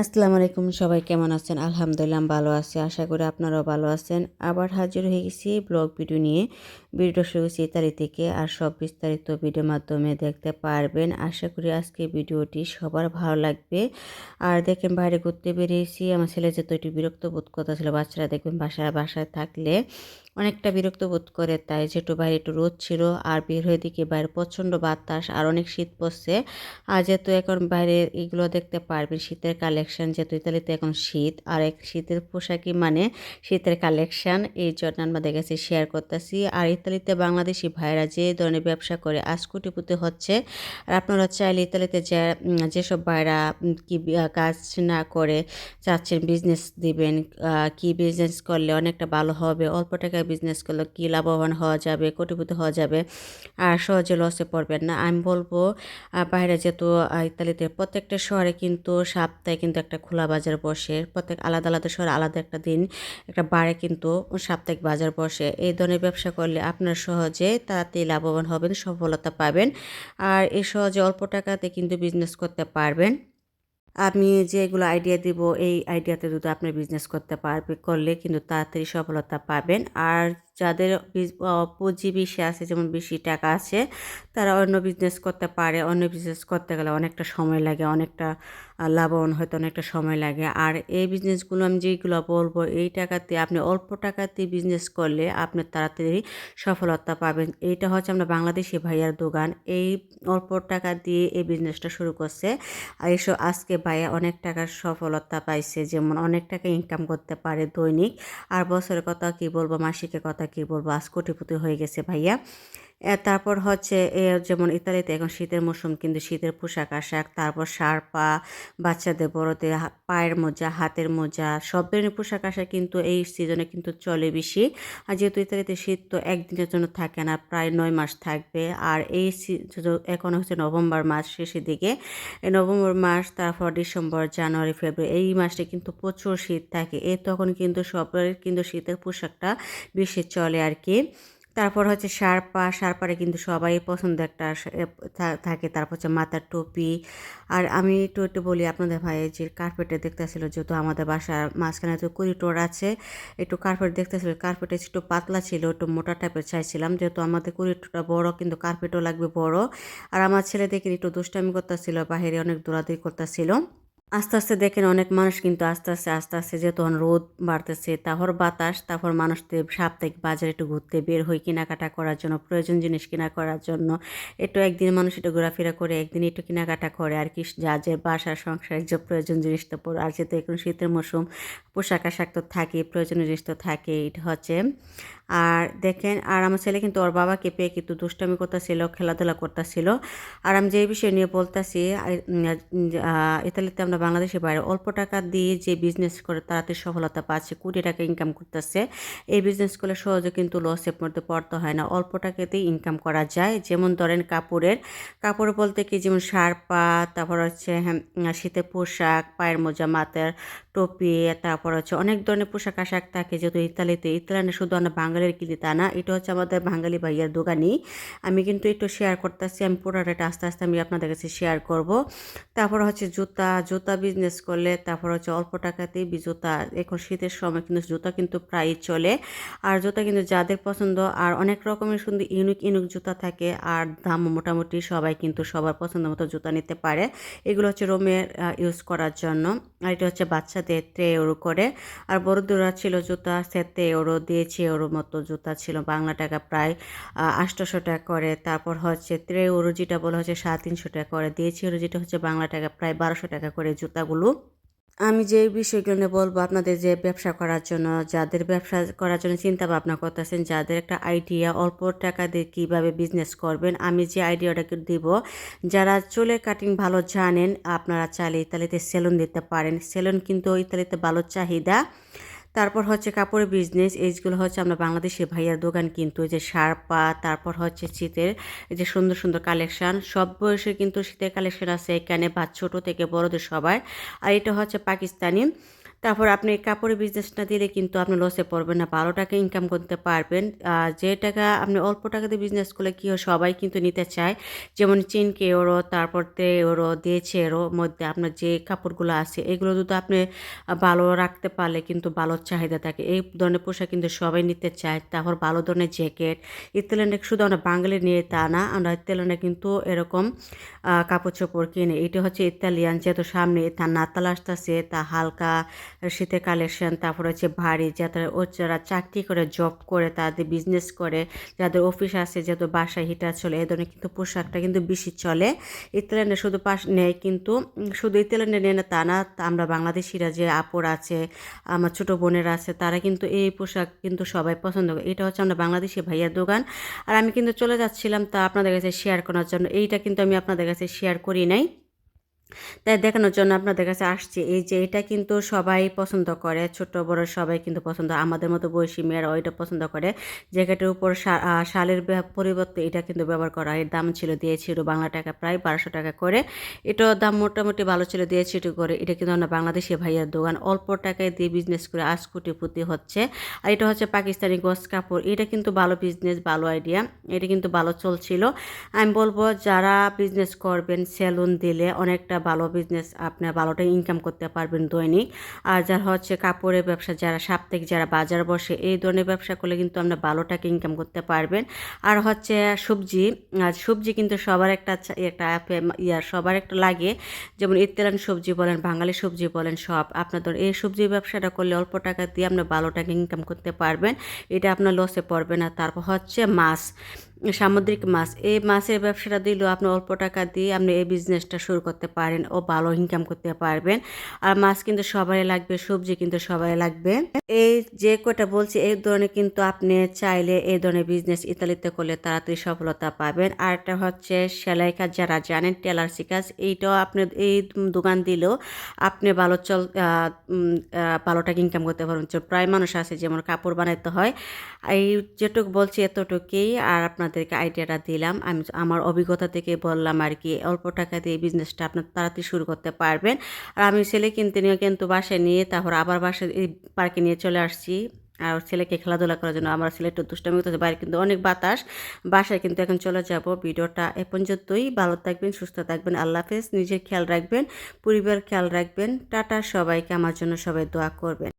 আসসালামু আলাইকুম, সবাই কেমন আছেন? আলহামদুলিল্লাহ ভালো আছি, আশা করি আপনারাও ভালো আছেন। আবার হাজির হয়ে গেছি ব্লগ ভিডিও নিয়ে। ভিডিওটা শুরু হয়েছে ইতালি থেকে, আর সব বিস্তারিত ভিডিওর মাধ্যমে দেখতে পারবেন। আশা করি আজকে ভিডিওটি সবার ভালো লাগবে। আর দেখেন, বাইরে ঘুরতে বেরিয়েছি। আমার ছেলে যেহেতু একটু বিরক্ত বোধ করতে ছিল বাচ্চারা দেখবেন বাসায় বাসায় থাকলে অনেকটা বিরক্ত বোধ করে, তাই যেটু বাইরে একটু রোদ ছিল আর বের হয়ে দিকে বাইরে প্রচণ্ড বাতাস আর অনেক শীত পড়ছে। আর যেহেতু এখন বাইরে এগুলো দেখতে পারবেন, শীতের কালেকশন যেহেতু ইতালিতে এখন শীত, আর এক শীতের পোশাকই মানে শীতের কালেকশন এই জন্য আমাদের কাছে শেয়ার করতেছি। আর ইতালিতে বাংলাদেশি ভাইরা যে ধরনের ব্যবসা করে, আজ কোটিপতি হচ্ছে। আর আপনারা চাইলে ইতালিতে যে যেসব ভাইরা কি কাজ না করে, চাচ্ছেন বিজনেস দিবেন কি বিজনেস করলে অনেকটা ভালো হবে, অল্প টাকায় বিজনেস করলে কী লাভবান হওয়া যাবে, কোটিপতি হওয়া যাবে, আর সহজে লসে পড়বেন না। আমি বলব বাইরে যেহেতু ইতালিতে প্রত্যেকটা শহরে কিন্তু সপ্তাহে কিন্তু একটা খোলা বাজার বসে। প্রত্যেক আলাদা আলাদা শহরে আলাদা একটা দিন, একটা বারে কিন্তু সাপ্তাহিক বাজার বসে। এই ধরনের ব্যবসা করলে আপনার সহজে তাড়াতাড়ি লাভবান হবেন, সফলতা পাবেন। আর এই সহজে অল্প টাকাতে কিন্তু বিজনেস করতে পারবেন। আমি যেগুলো আইডিয়া দিব, এই আইডিয়াতে যদি আপনি বিজনেস করতে পারবে, করলে কিন্তু তাড়াতাড়ি সফলতা পাবেন। আর যাদের পুঁজি বেশি আছে, যেমন বেশি টাকা আছে, তারা অন্য বিজনেস করতে পারে। অন্য বিজনেস করতে গেলে অনেকটা সময় লাগে, অনেকটা লাভবান হয়তো অনেকটা সময় লাগে। আর এই বিজনেসগুলো আমি যেগুলো বলব, এই টাকাতে আপনি অল্প টাকাতে বিজনেস করলে আপনি তাড়াতাড়ি সফলতা পাবেন। এইটা হচ্ছে আমরা বাংলাদেশি ভাইয়ার দোকান। এই অল্প টাকা দিয়ে এই বিজনেসটা শুরু করছে। আর এসব আজকে ভাইয়া অনেক টাকার সফলতা পাইছে, যেমন অনেক টাকা ইনকাম করতে পারে দৈনিক। আর বছরের কথা কি বলব, মাসিকের কথা কি বলব আজ কোটিপতি হয়ে গেছে ভাইয়া। তারপর হচ্ছে যেমন ইতালিতে এখন শীতের মৌসুম, কিন্তু শীতের পোশাক, আশাক, তারপর শার্পা, বাচ্চাদের বড়দের পায়ের মোজা, হাতের মোজা, সব ধরনের পোশাক, আশাক কিন্তু এই সিজনে কিন্তু চলে বেশি। আর যেহেতু ইতালিতে শীত তো একদিনের জন্য থাকে না, প্রায় নয় মাস থাকবে। আর এই এখন হচ্ছে নভেম্বর মাস শেষের দিকে নভেম্বর মাস, তারপর ডিসেম্বর, জানুয়ারি, ফেব্রুয়ারি, এই মাসে কিন্তু প্রচুর শীত থাকে। এ, তখন কিন্তু সবার কিন্তু শীতের পোশাকটা বেশি চলে আর কি। তারপর হচ্ছে শার্পা, শার্পারে কিন্তু সবাই পছন্দ একটা থাকে। তারপর হচ্ছে মাথার টুপি। আর আমি একটু একটু বলি আপনাদের ভাই যে কার্পেটে দেখতেছিল, যেহেতু আমাদের বাসার মাঝখানে তো করিডোর আছে, একটু কার্পেট দেখতেছিল, কার্পেটে একটু পাতলা ছিল, একটু মোটা টাইপের চাইছিলাম, যেহেতু আমাদের করিডোরটা বড়, কিন্তু কার্পেটও লাগবে বড়। আর আমার ছেলে দেখে একটু দুষ্টামি করতেছিল বাহিরে অনেক দৌড়াদৌড়ি করতেছিল। আস্তে আস্তে দেখেন অনেক মানুষ কিন্তু আস্তে আস্তে আস্তে আস্তে যে তখন রোদ বাড়তেছে, তারপর বাতাস, তারপর মানুষ সাপ্তাহিক বাজারে একটু ঘুরতে বের হই কেনাকাটা করার জন্য, প্রয়োজন জিনিস কেনা করার জন্য। একটু একদিন মানুষ একটু ঘোরাফেরা করে, একদিন একটু কেনাকাটা করে, আর কি যা যে বাসার সংসারের যে প্রয়োজন জিনিস তো পড়ে। আর যেহেতু এখন শীতের মৌসুম পোশাক আশাক তো থাকে, প্রয়োজনীয় জিনিস তো থাকে, এটা হচ্ছে আর দেখেন আর আমার ছেলে কিন্তু ওর বাবাকে পেয়ে কিন্তু দুষ্টামি করতেছিল খেলাধুলা করতেছিল। আর আমি যে বিষয় নিয়ে বলতেছি ইতালিতে আমরা বাংলাদেশের বাইরে অল্প টাকা দিয়ে যে বিজনেস করে তাড়াতাড়ি সফলতা পাচ্ছে কোটি টাকা ইনকাম করতেছে এই বিজনেস করলে সহজে কিন্তু লসের মধ্যে পড়তে হয় না। অল্প টাকাতেই ইনকাম করা যায়। যেমন ধরেন কাপড়ের কাপড় বলতে কি? যেমন শার্পা তারপর হচ্ছে হ্যাঁ, শীতের পোশাক পায়ের মোজা মাথার টপি তারপর হচ্ছে অনেক ধরনের পোশাক আশাক থাকে যেহেতু ইতালিতে। ইতালিতে শুধু আমরা বাঙালির কিনি তা না, এটা হচ্ছে আমাদের বাঙালি ভাইয়ার দোকানই। আমি কিন্তু একটু শেয়ার করতেছি, আমি পুরোটা আস্তে আস্তে আমি আপনাদের কাছে শেয়ার করব। তারপর হচ্ছে জুতা জুতা বিজনেস করলে তারপর হচ্ছে অল্প টাকাতেই জুতা, এখন শীতের সময় কিন্তু জুতা কিন্তু প্রায় চলে। আর জুতা কিন্তু যাদের পছন্দ, আর অনেক রকমের সুন্দর ইউনিক ইউনিক জুতা থাকে, আর দাম মোটামুটি সবাই কিন্তু সবার পছন্দ মতো জুতা নিতে পারে। এগুলো হচ্ছে রোমের ইউজ করার জন্য। আর এটা হচ্ছে বাচ্চাদের তে ইউরো করে আর বড়দুরা ছিল জুতা সেতে ওরো দিয়েছে ইউরো মতো জুতা ছিল, বাংলা টাকা প্রায় আটশোশো টাকা করে। তারপর হচ্ছে ত্রে যেটা বলা হচ্ছে সাড়ে তিনশো টাকা করে। দিয়েছে যেটা হচ্ছে বাংলা টাকা প্রায় বারোশো টাকা করে জুতাগুলো। আমি যে বিষয়গুলো নিয়ে বলব আপনাদের যে ব্যবসা করার জন্য, যাদের ব্যবসা করার জন্য চিন্তা ভাবনা করতেছেন, যাদের একটা আইডিয়া অল্প টাকা দিয়ে কীভাবে বিজনেস করবেন, আমি যে আইডিয়াটাকে দিব, যারা চুলের কাটিং ভালো জানেন, আপনারা চাইলে ইতালিতে সেলুন দিতে পারেন। সেলুন কিন্তু ইতালিতে ভালো চাহিদা। তারপর হচ্ছে কাপড়ের বিজনেস এইগুলো হচ্ছে আমরা বাংলাদেশের ভাইয়ার দোকান কিন্তু যে সারপা তারপর হচ্ছে শীতের যে সুন্দর সুন্দর কালেকশান সব বয়সে কিন্তু শীতের কালেকশান আছে এখানে বা ছোটো থেকে বড়দের সবাই আর এটা হচ্ছে পাকিস্তানি। তারপর আপনি কাপড়ের বিজনেসটা দিলে কিন্তু আপনি লসে পড়বেন না, ভালো টাকা ইনকাম করতে পারবেন। আর যে টাকা আপনি অল্প টাকাতে বিজনেস করলে কী হয়, সবাই কিন্তু নিতে চায়। যেমন চিনকে ওরো তারপর তে ওরো দিয়েছে এরও মধ্যে আপনার যে কাপড়গুলো আছে, এগুলো যদি আপনি ভালো রাখতে পারলে কিন্তু ভালো চাহিদা থাকে। এই ধরনের পোশাক কিন্তু সবাই নিতে চায়। তারপর ভালো ধরনের জ্যাকেট ইতালিয়ানে শুধু আমরা বাঙালি নিয়ে তা না, আমরা ইতালিয়ানে কিন্তু এরকম কাপড় চোপড় কিনে, এটা হচ্ছে ইতালিয়ান, যেহেতু সামনে তার নাতাল আসতেছে তা হালকা শীতের কালেকশন, তারপর হচ্ছে ভারী যাদের ও যারা চাকরি করে জব করে, তাদের বিজনেস করে, যাদের অফিস আছে, যাদের বাসায় হিটার চলে, এ ধরনের কিন্তু পোশাকটা কিন্তু বেশি চলে। ইতালিয়ানে শুধু পাশ নেয় কিন্তু, শুধু ইতালিয়ানে নেয় না তা না আমরা বাংলাদেশিরা যে আপুর আছে, আমার ছোটো বোনের আছে, তারা কিন্তু এই পোশাক কিন্তু সবাই পছন্দ করে। এটা হচ্ছে আমরা বাংলাদেশি ভাইয়ার দোকান। আর আমি কিন্তু চলে যাচ্ছিলাম তা আপনাদের কাছে শেয়ার করার জন্য। এইটা কিন্তু আমি আপনাদের কাছে শেয়ার করি নাই। তাই দেখানোর জন্য আপনাদের কাছে আসছি। এই যে এটা কিন্তু সবাই পছন্দ করে, ছোট বড় সবাই কিন্তু পছন্দ। আমাদের মতো বয়সী মেয়েরাও এটা পছন্দ করে। জ্যাকেটের উপর শালের পরিবর্তে এটা কিন্তু ব্যবহার করা এর দাম ছিল দিয়েছিল বাংলা টাকা, প্রায় বারোশো টাকা করে। এটাও দাম মোটামুটি ভালো ছিল, দিয়েছি একটু করে। এটা কিন্তু আমরা বাংলাদেশি ভাইয়ার দোকান। অল্প টাকায় দিয়ে বিজনেস করে আজ কোটিপতি হচ্ছে। আর এটা হচ্ছে পাকিস্তানি গস কাপড়। এটা কিন্তু ভালো বিজনেস ভালো আইডিয়া এটা কিন্তু ভালো চলছিল। আমি বলব, যারা বিজনেস করবেন সেলুন দিলে অনেকটা ভালো বিজনেস আপনার ভালোটা ইনকাম করতে পারবেন দৈনিক। আর যারা হচ্ছে কাপড়ের ব্যবসা, যারা সাপ্তাহিক, যারা বাজার বসে, এই ধরনের ব্যবসা করলে কিন্তু আপনার ভালো টাকা ইনকাম করতে পারবেন। আর হচ্ছে সবজি, আর সবজি কিন্তু সবার একটা একটা ইয়ার সবার একটা লাগে। যেমন ইত্যাদি সবজি বলেন, বাঙালি সবজি বলেন, সব। আপনাদের এই সবজি ব্যবসাটা করলে অল্প টাকা দিয়ে আপনি ভালো টাকা ইনকাম করতে পারবেন। এটা আপনার লসে পড়বে না। তারপর হচ্ছে মাছ। সামুদ্রিক মাছ। এই মাছের ব্যবসাটা দিলেও আপনি অল্প টাকা দিয়ে আপনি এই বিজনেসটা শুরু করতে পারেন ও ভালো ইনকাম করতে পারবেন। আর মাছ কিন্তু সবাই লাগবে, সবজি কিন্তু সবাই লাগবে। এই যে কটা বলছি, এই ধরনের কিন্তু আপনি চাইলে এই ধরনের বিজনেস ইতালিতে করলে তাড়াতাড়ি সফলতা পাবেন। আর একটা হচ্ছে সেলাই কাজ যারা জানেন টেলার্সি কাজ, এইটাও আপনি এই দোকান দিলেও আপনি ভালো চল ভালো টাকা ইনকাম করতে পারবেন। প্রায় মানুষ আছে, যেমন কাপড় বানাইতে হয়। এই যেটুকু বলছি এতটুকুই। আর আপনার আপনাদেরকে আইডিয়াটা দিলাম। আমি আমার অভিজ্ঞতা থেকে বললাম আর কি, অল্প টাকা দিয়ে বিজনেসটা আপনার তাড়াতাড়ি শুরু করতে পারবেন। আর আমি ছেলে কিনতে নিয়ে কিন্তু বাসায় নিয়ে তারপর আবার বাসায় এই পার্কে নিয়ে চলে আসছি। আর ছেলেকে খেলাধুলা করার জন্য আমার ছেলে একটু দুষ্টামি করতেছে, বাইরে কিন্তু অনেক বাতাস। বাসায় কিন্তু এখন চলে যাব। ভিডিওটা এ পর্যন্তই। ভালো থাকবেন, সুস্থ থাকবেন। আল্লাহ হাফেজ। নিজের খেয়াল রাখবেন পরিবার খেয়াল রাখবেন। টাটা সবাইকে। আমার জন্য সবাই দোয়া করবেন।